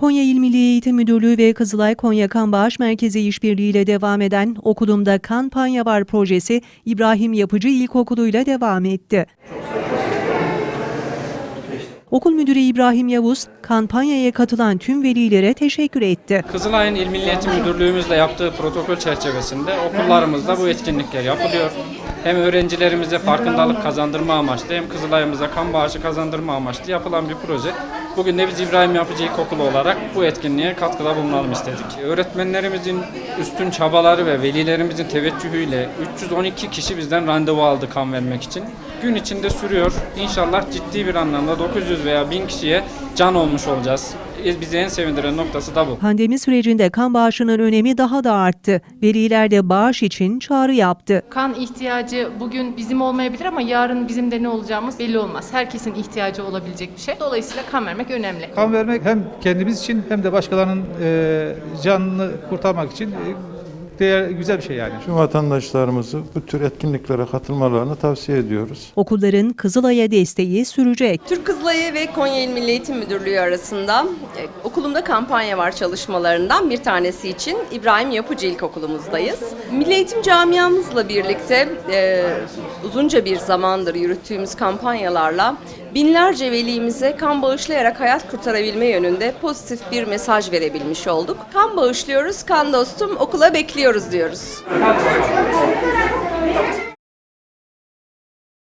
Konya İl Milli Eğitim Müdürlüğü ve Kızılay Konya Kan Bağış Merkezi işbirliğiyle devam eden Okulumda Kampanya Var projesi İbrahim Yapıcı İlkokulu ile devam etti. Okul Müdürü İbrahim Yavuz, kampanyaya katılan tüm velilere teşekkür etti. Kızılay'ın İl Milli Eğitim Müdürlüğümüzle yaptığı protokol çerçevesinde okullarımızda bu etkinlikler yapılıyor. Hem öğrencilerimize farkındalık kazandırma amaçlı hem Kızılay'ımıza kan bağışı kazandırma amaçlı yapılan bir proje. Bugün de biz İbrahim Yapıcı İlkokulu olarak bu etkinliğe katkıda bulunalım istedik. Öğretmenlerimizin üstün çabaları ve velilerimizin teveccühüyle 312 kişi bizden randevu aldı kan vermek için. Gün içinde sürüyor. İnşallah ciddi bir anlamda 900 veya 1000 kişiye can olmuş olacağız. Bizi en sevindiren noktası da bu. Pandemi sürecinde kan bağışının önemi daha da arttı. Veliler de bağış için çağrı yaptı. Kan ihtiyacı bugün bizim olmayabilir ama yarın bizim de ne olacağımız belli olmaz. Herkesin ihtiyacı olabilecek bir şey. Dolayısıyla kan vermek önemli. Kan vermek hem kendimiz için hem de başkalarının e, canını kurtarmak için e, değer, güzel bir şey yani. Tüm vatandaşlarımızı bu tür etkinliklere katılmalarını tavsiye ediyoruz. Okulların Kızılay'a desteği sürecek. Türk Kızılayı ve Konya İl Milli Eğitim Müdürlüğü arasında e, okulumda kampanya var çalışmalarından bir tanesi için İbrahim Yapıcı İlkokulumuzdayız. Milli Eğitim camiamızla birlikte e, uzunca bir zamandır yürüttüğümüz kampanyalarla binlerce velimize kan bağışlayarak hayat kurtarabilme yönünde pozitif bir mesaj verebilmiş olduk. Kan bağışlıyoruz, kan dostum okula bekliyoruz diyoruz.